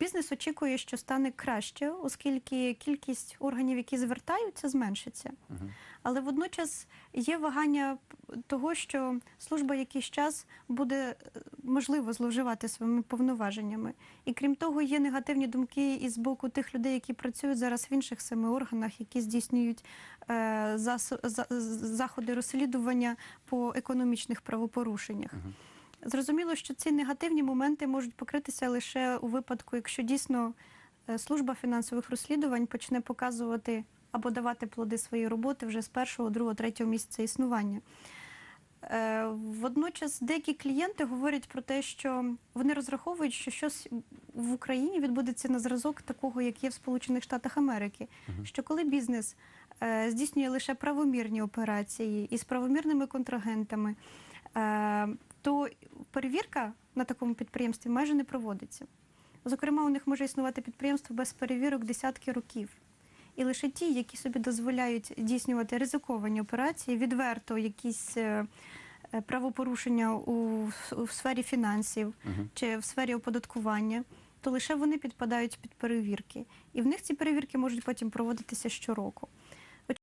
Бізнес очікує, що стане краще, оскільки кількість органів, які звертаються, зменшиться. Але водночас є вагання того, що служба якийсь час буде е, можливо зловживати своїми повноваженнями. І крім того, є негативні думки і з боку тих людей, які працюють зараз в інших семи органах, які здійснюють е, заходи розслідування по економічних правопорушеннях. Зрозуміло, що ці негативні моменти можуть покритися лише у випадку, якщо дійсно е, служба фінансових розслідувань почне показувати або давати плоди своєї роботи вже з першого, другого, третього місяця існування. Е, Водночас деякі клієнти говорять про те, що вони розраховують, що щось в Україні відбудеться на зразок такого, як є в Сполучених Штатах Америки. Що коли бізнес е, здійснює лише правомірні операції із правомірними контрагентами, то перевірка на такому підприємстві майже не проводиться. Зокрема, у них може існувати підприємство без перевірок десятки років. І лише ті, які собі дозволяють здійснювати ризиковані операції, відверто якісь е, е, правопорушення у, у сфері фінансів чи в сфері оподаткування, то лише вони підпадають під перевірки. І в них ці перевірки можуть потім проводитися щороку.